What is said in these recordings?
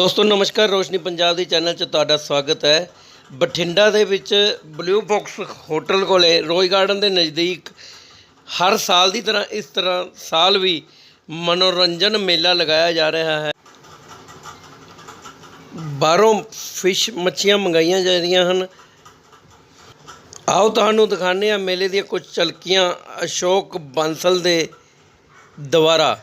ਦੋਸਤੋ, ਨਮਸਕਾਰ। ਰੋਸ਼ਨੀ ਪੰਜਾਬ ਦੇ ਚੈਨਲ 'ਚ ਤੁਹਾਡਾ ਸਵਾਗਤ ਹੈ। ਬਠਿੰਡਾ ਦੇ ਵਿੱਚ ਬਲੂ ਬਾਕਸ ਹੋਟਲ ਕੋਲੇ ਰੋਜ਼ ਗਾਰਡਨ ਦੇ ਨਜ਼ਦੀਕ ਹਰ ਸਾਲ ਦੀ ਤਰ੍ਹਾਂ ਇਸ ਤਰ੍ਹਾਂ ਸਾਲ ਵੀ ਮਨੋਰੰਜਨ ਮੇਲਾ ਲਗਾਇਆ ਜਾ ਰਿਹਾ ਹੈ। ਬਾਹਰੋਂ ਫਿਸ਼ ਮੱਛੀਆਂ ਮੰਗਾਈਆਂ ਜਾ ਰਹੀਆਂ ਹਨ। ਆਓ ਤੁਹਾਨੂੰ ਦਿਖਾਉਂਦੇ ਹਾਂ ਮੇਲੇ ਦੀਆਂ ਕੁਝ ਝਲਕੀਆਂ। ਅਸ਼ੋਕ ਬਾਂਸਲ ਦੇ ਦੁਆਰਾ।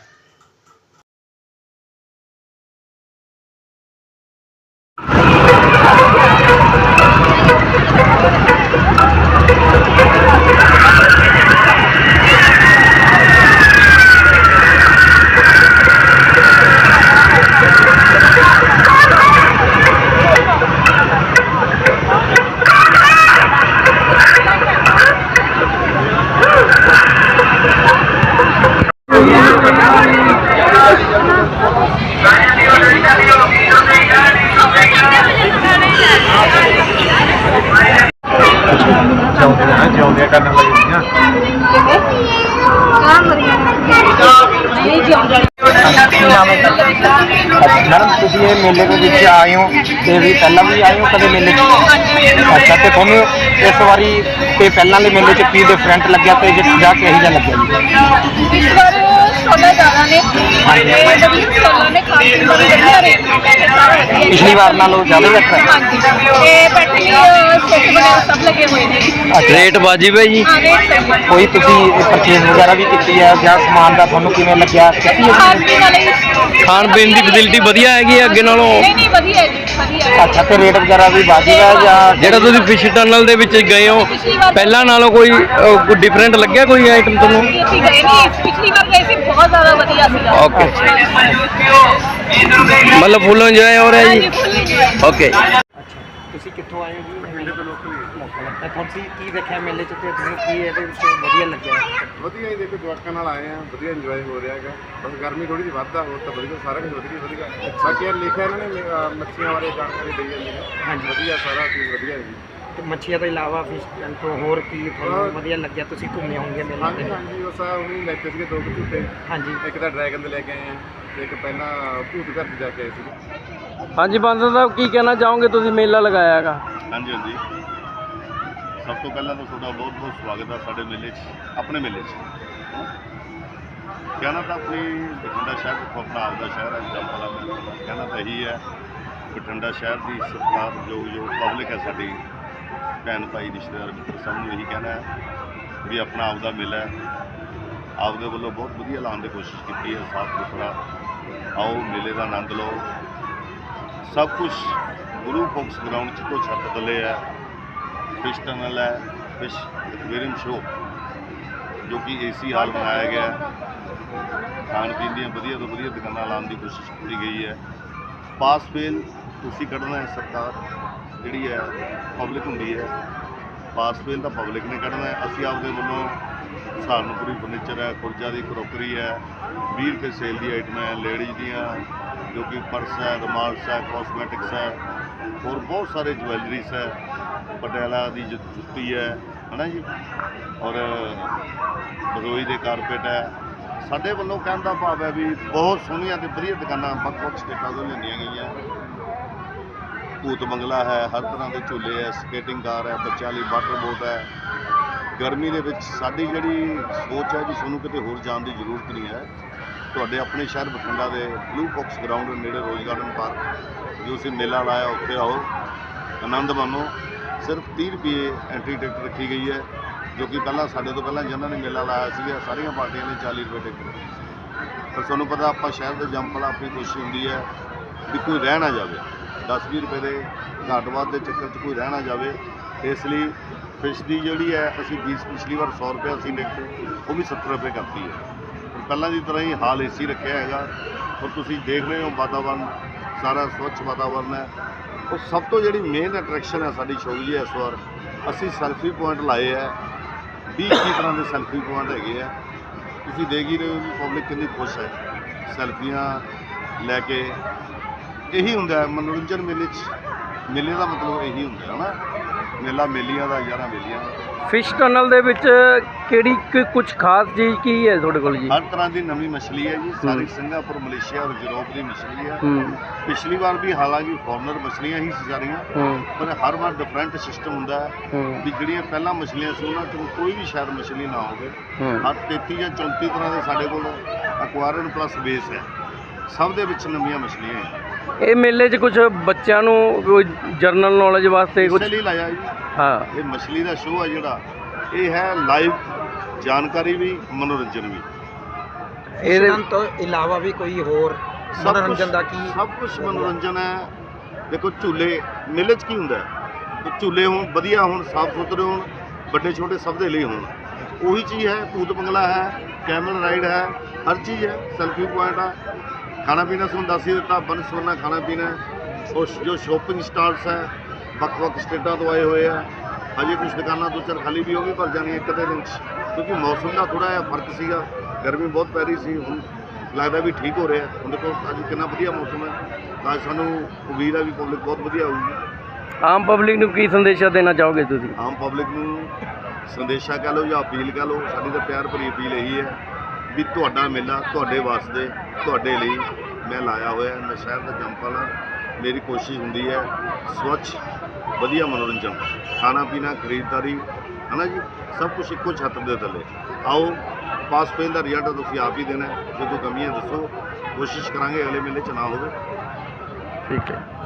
ਕਰਨ ਲੱਗੀਆਂ ਮੈਡਮ ਤੁਸੀਂ ਇਹ ਮੇਲੇ ਦੇ ਵਿੱਚ ਆਏ ਹੋ ਤੇ ਵੀ ਪਹਿਲਾਂ ਵੀ ਆਏ ਹੋ ਕਦੇ ਮੇਲੇ 'ਚ? ਅੱਛਾ ਤੇ ਤੁਹਾਨੂੰ ਇਸ ਵਾਰੀ ਤੇ ਪਹਿਲਾਂ ਦੇ ਮੇਲੇ 'ਚ ਕੀ ਡਿਫਰੈਂਟ ਲੱਗਿਆ ਤੇ ਜੇ ਜਾ ਕੇ ਇਹੀ ਜਿਹਾ ਲੱਗਿਆ ਜੀ? ਇਸ ਵਾਰ ਸੋਲਾ ਜ਼ਿਆਦਾ ਨੇ। ਤੇ ਪਿਛਲੀ ਵਾਰ ਨਾਲੋਂ ਜ਼ਿਆਦਾ ਹੈ? ਹਾਂਜੀ ਤੇ ਬੈਠੇ ਸੈਟ ਵਗੈਰਾ ਸਭ ਲੱਗੇ ਹੋਏ ਨੇ ਰੇਟ ਵਾਜਿਬ ਹੈ ਜੀ? ਹਾਂ ਰੇਟ ਸਹੀ ਹੈ ਕੋਈ ਤੁਸੀਂ ਪਰਚੇਜ਼ ਵਗੈਰਾ ਵੀ ਕੀਤੀ ਹੈ ਜਾਂ ਸਮਾਨ ਦਾ ਤੁਹਾਨੂੰ ਕਿਵੇਂ ਲੱਗਿਆ? ਕੀਤੀ ਹੈ ਖਾਣ ਪੀਣ ਵਾਲੇ ਖਾਣ ਪੀਣ ਦੀ ਫੈਸਿਲਿਟੀ ਵਧੀਆ ਹੈਗੀ ਹੈ ਅੱਗੇ ਨਾਲੋਂ? ਨਹੀਂ ਨਹੀਂ ਵਧੀਆ ਹੈ ਜੀ ਵਧੀਆ ਹੈ। ਅੱਛਾ ਤੇ ਰੇਟ ਵਗੈਰਾ ਵੀ ਵਾਜਿਬ ਹੈ ਜਾਂ ਜਿਹੜਾ ਤੁਸੀਂ ਫਿਸ਼ ਟਨਲ ਦੇ ਵਿੱਚ ਗਏ ਹੋ ਪਹਿਲਾਂ ਨਾਲੋਂ ਕੋਈ ਡਿਫਰੈਂਟ ਲੱਗਿਆ ਕੋਈ ਆਈਟਮ ਤੁਹਾਨੂੰ? ਅਸੀਂ ਅਸੀਂ ਗਏ ਨਹੀਂ। ਪਿਛਲੀ ਵਾਰ ਗਏ ਸੀ ਬਹੁਤ ਜ਼ਿਆਦਾ ਵਧੀਆ ਸੀਗਾ। ਓਕੇ ਮਤਲਬ ਫੁੱਲ ਇੰਜੋਏ ਹੋ ਰਿਹਾ ਜੀ। ਓਕੇ ਤੁਸੀਂ ਕਿੱਥੋਂ ਆਏ ਹੋ ਜੀ? ਮੇਲੇ ਤੋਂ ਲੋਕਲ ਤਾਂ ਤੁਸੀਂ ਕੀ ਦੇਖਿਆ ਮੇਲੇ 'ਚ ਤੇ ਤੁਹਾਨੂੰ ਕੀ ਇਹਦੇ ਵਿੱਚ ਵਧੀਆ ਲੱਗਿਆ? ਵਧੀਆ ਹੀ ਦੇਖੋ ਜਵਾਕਾਂ ਨਾਲ ਆਏ ਆ ਵਧੀਆ ਇੰਜੋਏ ਹੋ ਰਿਹਾ ਹੈਗਾ। ਬਸ ਗਰਮੀ ਥੋੜੀ ਜਿਹੀ ਵੱਧ ਆ ਹੋਰ ਤਾਂ ਵਧੀਆ ਸਾਰਾ ਕੁਝ ਵਧੀਆ ਵਧੀਆ। ਬਾਕੀ ਇਹ ਲਿਖਿਆ ਇਹਨਾਂ ਨੇ ਅਹ, ਮੱਛੀਆਂ ਬਾਰੇ ਜਾਣਕਾਰੀ ਦੇਈ ਜਾਂਦੇ ਨੇ ਹਾਂਜੀ। ਵਧੀਆ ਸਾਰਾ ਚੀਜ਼ ਵਧੀਆ ਹੈ ਜੀ। ਤੇ ਮੱਛੀਆਂ ਤੋਂ ਇਲਾਵਾ ਫਿਸ਼ ਤੋਂ ਹੋਰ ਕੀ ਤੁਹਾਨੂੰ ਵਧੀਆ ਲੱਗਿਆ? ਤੁਸੀਂ ਘੁੰਮੇ ਹੋਵੋਗੇ ਮੇਲੇ ਹਾਂਜੀ ਤੇ? ਹਾਂਜੀ ਬਸ ਆ ਉਹਨੂੰ ਲੈ ਕੇ ਸੀਗੇ ਦੋ ਕੁ ਝੂਟੇ। ਹਾਂਜੀ। ਇੱਕ ਤਾਂ ਡਰੈਗਨ ਦੇ ਲੈ ਕੇ ਆਏ ਆ ਇੱਕ ਪਹਿਲਾਂ ਭੂਤ ਘਰ 'ਚ ਜਾ ਕੇ ਆਏ ਹਾਂਜੀ ਬਾਂਸਲ ਸਾਹਿਬ ਕੀ ਕਹਿਣਾ ਚਾਹੋਗੇ? ਤੁਸੀਂ ਮੇਲਾ ਲਗਾਇਆ ਹੈਗਾ। ਹਾਂਜੀ ਹਾਂਜੀ। ਸਭ ਤੋਂ ਪਹਿਲਾਂ ਤਾਂ ਤੁਹਾਡਾ ਬਹੁਤ ਬਹੁਤ ਸਵਾਗਤ ਹੈ ਸਾਡੇ ਮੇਲੇ 'ਚ ਆਪਣੇ ਮੇਲੇ 'ਚ। ਕਹਿਣਾ ਤਾਂ ਆਪਣੀ ਬਠਿੰਡਾ ਸ਼ਹਿਰ ਦੇਖੋ ਆਪਣਾ ਆਪਦਾ ਸ਼ਹਿਰ ਹੈ ਜੰਮਪਲਾ ਦਾ ਕਹਿਣਾ ਤਾਂ ਇਹੀ ਹੈ ਬਠਿੰਡਾ ਸ਼ਹਿਰ ਦੀ ਸਰਕਾਰ ਜੋ ਜੋ ਪਬਲਿਕ ਹੈ ਸਾਡੀ ਭੈਣ ਭਾਈ ਰਿਸ਼ਤੇਦਾਰ ਮਿੱਤਰ ਸਭ ਨੂੰ ਇਹੀ ਕਹਿਣਾ ਹੈ ਵੀ ਆਪਣਾ ਆਪਦਾ ਮੇਲਾ ਹੈ। ਆਪਦੇ ਵੱਲੋਂ ਬਹੁਤ ਵਧੀਆ ਲਾਉਣ ਦੀ ਕੋਸ਼ਿਸ਼ ਕੀਤੀ ਹੈ ਸਾਫ਼ ਸੁਥਰਾ ਆਓ, ਮੇਲੇ ਦਾ ਆਨੰਦ ਲਓ। ਸਭ ਕੁਝ ਗੁਰੂ ਫੋਕਸ ਗਰਾਊਂਡ 'ਚ ਤੋਂ ਛੱਤ ਥੱਲੇ ਹੈ। ਫਿਸ਼ ਟਨਲ ਹੈ, ਫਿਸ਼ ਐਕਵੇਰੀਅਮ ਸ਼ੋ ਜੋ ਕਿ ਏਸੀ ਹਾਲ ਬਣਾਇਆ ਗਿਆ ਹੈ। ਖਾਣ ਪੀਣ ਦੀਆਂ ਵਧੀਆ ਤੋਂ ਵਧੀਆ ਦੁਕਾਨਾਂ ਲਾਉਣ ਦੀ ਕੋਸ਼ਿਸ਼ ਕੀਤੀ ਗਈ ਹੈ। ਪਾਸ ਫੇਲ ਤੁਸੀਂ ਕੱਢਣਾ ਹੈ ਸਰਕਾਰ, ਜਿਹੜੀ ਹੈ ਪਬਲਿਕ ਹੁੰਦੀ ਹੈ। ਪਾਸ ਫੇਲ ਤਾਂ ਪਬਲਿਕ ਨੇ ਕੱਢਣਾ ਹੈ। ਅਸੀਂ ਆਪਦੇ ਵੱਲੋਂ ਸਹਾਰਨਪੁਰੀ ਫਰਨੀਚਰ ਹੈ ਕੁਰਜਾ ਦੀ ਕਰੋਕਰੀ ਹੈ 20 ਰੁਪਏ ਸੇਲ ਦੀ ਆਈਟਮ ਹੈ ਲੇਡੀਜ਼ ਦੀਆਂ, ਜੋ ਕਿ ਪਰਸ ਹੈ ਰੁਮਾਲਸ ਹੈ ਕਾਸਮੈਟਿਕਸ ਹੈ, ਹੋਰ ਬਹੁਤ ਸਾਰੇ ਜਵੈਲਰੀਜ਼ ਹੈ ਪਟਿਆਲਾ ਦੀ ਜੁੱਤੀ ਹੈ, ਹਨਾ ਜੀ? ਔਰ ਬਰੋਈ ਦੇ ਕਾਰਪੇਟ ਹੈ। ਸਾਡੇ ਵੱਲੋਂ ਕਹਿਣ ਦਾ ਭਾਵ ਹੈ ਵੀ ਬਹੁਤ ਸੋਹਣੀਆਂ ਤੇ ਵਧੀਆ ਦੁਕਾਨਾਂ ਵੱਖ-ਵੱਖ ਸਟੇਟਾਂ ਤੋਂ ਲੈਂਦੀਆਂ ਗਈਆਂ। ਭੂਤ ਬੰਗਲਾ ਹੈ, ਹਰ ਤਰ੍ਹਾਂ ਦੇ ਝੂਲੇ ਹੈ ਸਕੇਟਿੰਗ ਕਾਰ ਹੈ, ਬੱਚਿਆਂ ਲਈ ਵਾਟਰ ਬੋਟ ਹੈ। ਗਰਮੀ ਦੇ ਵਿੱਚ ਸਾਡੀ ਜਿਹੜੀ ਸੋਚ ਹੈ ਵੀ ਤੁਹਾਨੂੰ ਕਿਤੇ ਹੋਰ ਜਾਣ ਦੀ ਜ਼ਰੂਰਤ ਨਹੀਂ ਹੈ। ਤੁਹਾਡੇ ਆਪਣੇ ਸ਼ਹਿਰ ਬਠਿੰਡਾ ਦੇ ਬਲੂ ਬਾਕਸ ਗਰਾਊਂਡ ਨੇੜੇ ਰੋਜ਼ ਗਾਰਡਨ ਪਾਰਕ ਜੋ ਅਸੀਂ ਮੇਲਾ ਲਾਇਆ, ਉੱਥੇ ਆਓ। ਆਨੰਦ ਮਾਣੋ। ਸਿਰਫ 30 ਰੁਪਏ ਐਂਟਰੀ ਟਿਕਟ ਰੱਖੀ ਗਈ ਹੈ, ਜੋ ਕਿ ਪਹਿਲਾਂ ਸਾਡੇ ਤੋਂ ਪਹਿਲਾਂ ਜਿਨ੍ਹਾਂ ਨੇ ਮੇਲਾ ਲਾਇਆ ਸੀਗਾ, ਸਾਰੀਆਂ ਪਾਰਟੀਆਂ ਨੇ 40 ਰੁਪਏ ਟਿਕਟ ਰੱਖੀ ਪਰ ਤੁਹਾਨੂੰ ਪਤਾ, ਆਪਾਂ ਸ਼ਹਿਰ ਦੇ ਜੰਪਲ ਆਪਣੀ ਕੋਸ਼ਿਸ਼ ਹੁੰਦੀ ਹੈ ਵੀ ਕੋਈ ਰਹਿ ਨਾ ਜਾਵੇ। 10-20 ਰੁਪਏ ਦੇ ਘੱਟ ਦੇ ਚੱਕਰ 'ਚ ਕੋਈ ਰਹਿ ਨਾ ਜਾਵੇ। ਇਸ ਲਈ ਫਿਸ਼ ਦੀ ਜਿਹੜੀ ਹੈ, ਅਸੀਂ ਫੀਸ ਪਿਛਲੀ ਵਾਰ 100 ਰੁਪਏ ਅਸੀਂ ਲਿਖਤੇ ਉਹ ਵੀ 70 ਰੁਪਏ ਕਰਤੀ ਹੈ। ਹੁਣ ਪਹਿਲਾਂ ਦੀ ਤਰ੍ਹਾਂ ਹੀ ਹਾਲ ਏਸੀ ਰੱਖਿਆ ਹੈਗਾ ਔਰ ਤੁਸੀਂ ਦੇਖ ਰਹੇ ਹੋ ਵਾਤਾਵਰਨ, ਸਾਰਾ ਸਵੱਛ ਵਾਤਾਵਰਨ ਹੈ। ਉਹ ਸਭ ਤੋਂ ਜਿਹੜੀ ਮੇਨ ਅਟਰੈਕਸ਼ਨ ਹੈ ਸਾਡੀ ਸ਼ੋਅ ਦੀ ਇਸ ਵਾਰ, ਅਸੀਂ ਸੈਲਫੀ ਪੁਆਇੰਟ ਲਾਏ ਹੈ। 20 ਕੀ ਤਰ੍ਹਾਂ ਦੇ ਸੈਲਫੀ ਪੁਆਇੰਟ ਹੈਗੇ ਆ ਤੁਸੀਂ ਦੇਖ ਹੀ ਰਹੇ ਹੋ ਵੀ ਪਬਲਿਕ ਕਿੰਨੀ ਖੁਸ਼ ਹੈ। ਸੈਲਫੀਆਂ ਲੈ ਕੇ ਇਹੀ ਹੁੰਦਾ ਮਨੋਰੰਜਨ ਮੇਲੇ 'ਚ, ਮੇਲੇ ਦਾ ਮਤਲਬ ਇਹੀ ਹੁੰਦਾ ਹੈ ਨਾ। ਮੇਲਾ ਮੇਲੀਆਂ ਦਾ ਯਾਰਾਂ ਮੇਲੀਆਂ ਦਾ। ਫਿਸ਼ ਟਨਲ ਦੇ ਵਿੱਚ ਕਿਹੜੀ ਕੁਝ ਖਾਸ ਚੀਜ਼ ਕੀ ਹੈ ਤੁਹਾਡੇ ਕੋਲ ਜੀ? ਹਰ ਤਰ੍ਹਾਂ ਦੀ ਨਵੀਂ ਮਛਲੀ ਹੈ ਜੀ। ਸਾਰੀ। ਸਿੰਗਾਪੁਰ ਮਲੇਸ਼ੀਆ ਔਰ ਯੂਰਪ ਦੀ ਮਛਲੀ ਹੈ। ਹੂੰ। ਪਿਛਲੀ ਵਾਰ ਵੀ ਹਾਲਾਂਕਿ ਫੋਰਨਰ ਮਛਲੀਆਂ ਹੀ ਸੀ ਸਾਰੀਆਂ। ਹੂੰ। ਪਰ ਹਰ ਵਾਰ ਡਿਫਰੈਂਟ ਸਿਸਟਮ ਹੁੰਦਾ ਹੈ ਹੂੰ। ਵੀ ਜਿਹੜੀਆਂ ਪਹਿਲਾਂ ਮਛਲੀਆਂ ਸੀ ਉਹਨਾਂ ਚੋਂ ਕੋਈ ਵੀ ਸ਼ਾਇਦ ਮਛਲੀ ਨਾ ਹੋਵੇ। ਹੂੰ। ਹਰ 33 ਜਾਂ 34 ਤਰ੍ਹਾਂ ਦੇ ਸਾਡੇ ਕੋਲ ਅਕਵਾਰੀਅਮ ਪਲੱਸ ਬੇਸ ਹੈ। ਸਭ ਦੇ ਵਿੱਚ ਨਵੀਆਂ ਮਛਲੀਆਂ ਹੈ। ਇਹ ਮੇਲੇ 'ਚ ਕੁਝ ਬੱਚਿਆਂ ਨੂੰ ਕੋਈ ਜਰਨਲ ਨੌਲੇਜ ਵਾਸਤੇ ਕੁਝ ਲਈ ਲਾਇਆ ਜੀ। ਹਾਂ। ਇਹ ਮਛਲੀ ਦਾ ਸ਼ੋਅ ਹੈ ਜਿਹੜਾ। ਇਹ ਹੈ ਲਾਈਵ ਜਾਣਕਾਰੀ ਵੀ ਮਨੋਰੰਜਨ ਵੀ। ਇਹਦੇ ਤੋਂ ਇਲਾਵਾ ਵੀ ਕੋਈ ਹੋਰ ਸਭ ਮਨੋਰੰਜਨ ਕੁਛ- ਦਾ ਕੀ ਸਭ ਕੁਝ ਮਨੋਰੰਜਨ ਹੈ। ਦੇਖੋ ਝੂਲੇ ਮੇਲੇ 'ਚ ਕੀ ਹੁੰਦਾ ਝੂਲੇ ਹੋਣ ਵਧੀਆ ਹੋਣ ਸਾਫ਼ ਸੁਥਰੇ ਹੋਣ ਵੱਡੇ ਛੋਟੇ ਸਭ ਦੇ ਲਈ ਹੋਣ। ਉਹੀ ਚੀਜ਼ ਹੈ ਭੂਤ ਬੰਗਲਾ ਹੈ ਕੈਮਲ ਰਾਈਡ ਹੈ ਹਰ ਚੀਜ਼ ਹੈ ਸੈਲਫੀ ਪੁਆਇੰਟ ਹੈ ਖਾਣਾ ਪੀਣਾ ਤੁਹਾਨੂੰ ਦੱਸ ਹੀ ਦਿੱਤਾ ਬਨ ਸੋਨਾ ਖਾਣਾ ਪੀਣਾ। ਉਹ ਜੋ ਸ਼ੋਪਿੰਗ ਸਟਾਰਸ ਹੈ ਵੱਖ ਵੱਖ ਸਟੇਟਾਂ ਤੋਂ ਆਏ ਹੋਏ ਆ। ਹਜੇ ਕੁਝ ਦੁਕਾਨਾਂ ਦੋ ਚਾਰ ਖਾਲੀ ਵੀ ਹੋ ਗਈ ਪਰ ਜਾਣੀ ਇੱਕ ਅੱਧੇ ਦਿਨ ਕਿਉਂਕਿ ਮੌਸਮ ਦਾ ਥੋੜਾ ਜਿਹਾ ਫ਼ਰਕ ਸੀਗਾ ਗਰਮੀ ਬਹੁਤ ਪੈ ਰਹੀ ਸੀ ਹੁਣ ਲੱਗਦਾ ਵੀ ਠੀਕ ਹੋ ਰਿਹਾ ਹੁਣ ਦੇਖੋ ਅੱਜ ਕਿੰਨਾ ਵਧੀਆ ਮੌਸਮ ਹੈ। ਤਾਂ ਸਾਨੂੰ ਉਮੀਦ ਹੈ ਵੀ ਪਬਲਿਕ ਬਹੁਤ ਵਧੀਆ ਹੋਊਗੀ। ਆਮ ਪਬਲਿਕ ਨੂੰ ਕੀ ਸੰਦੇਸ਼ਾ ਦੇਣਾ ਚਾਹੋਗੇ ਤੁਸੀਂ? ਆਮ ਪਬਲਿਕ ਨੂੰ ਸੰਦੇਸ਼ਾ ਕਹਿ ਲਓ ਜਾਂ ਅਪੀਲ ਕਹਿ ਲਓ ਸਾਡੀ ਤਾਂ ਪਿਆਰ ਭਰੀ ਅਪੀਲ ਇਹੀ ਹੈ। ਵੀ ਤੁਹਾਡਾ ਮੇਲਾ ਤੁਹਾਡੇ ਵਾਸਤੇ, ਤੁਹਾਡੇ ਲਈ ਮੈਂ ਲਾਇਆ ਹੋਇਆ ਮੈਂ ਸ਼ਹਿਰ ਦਾ ਜੰਪਲ ਹਾਂ। ਮੇਰੀ ਕੋਸ਼ਿਸ਼ ਹੁੰਦੀ ਹੈ ਸਵੱਛ, ਵਧੀਆ ਮਨੋਰੰਜਨ ਖਾਣਾ ਪੀਣਾ ਖਰੀਦਦਾਰੀ, ਹਨਾ ਜੀ? ਸਭ ਕੁਝ ਇੱਕੋ ਛੱਤ ਦੇ ਥੱਲੇ। ਆਓ, ਪਾਸ ਫੇਲ ਦਾ ਰਿਜ਼ਲਟ ਤੁਸੀਂ ਆਪ ਹੀ ਦੇਣਾ ਹੈ। ਜੇ ਕੋਈ ਕਮੀਆਂ ਦੱਸੋ, ਕੋਸ਼ਿਸ਼ ਕਰਾਂਗੇ ਅਗਲੇ ਮੇਲੇ ਚ ਨਾ ਹੋਵੇ। ਠੀਕ ਹੈ।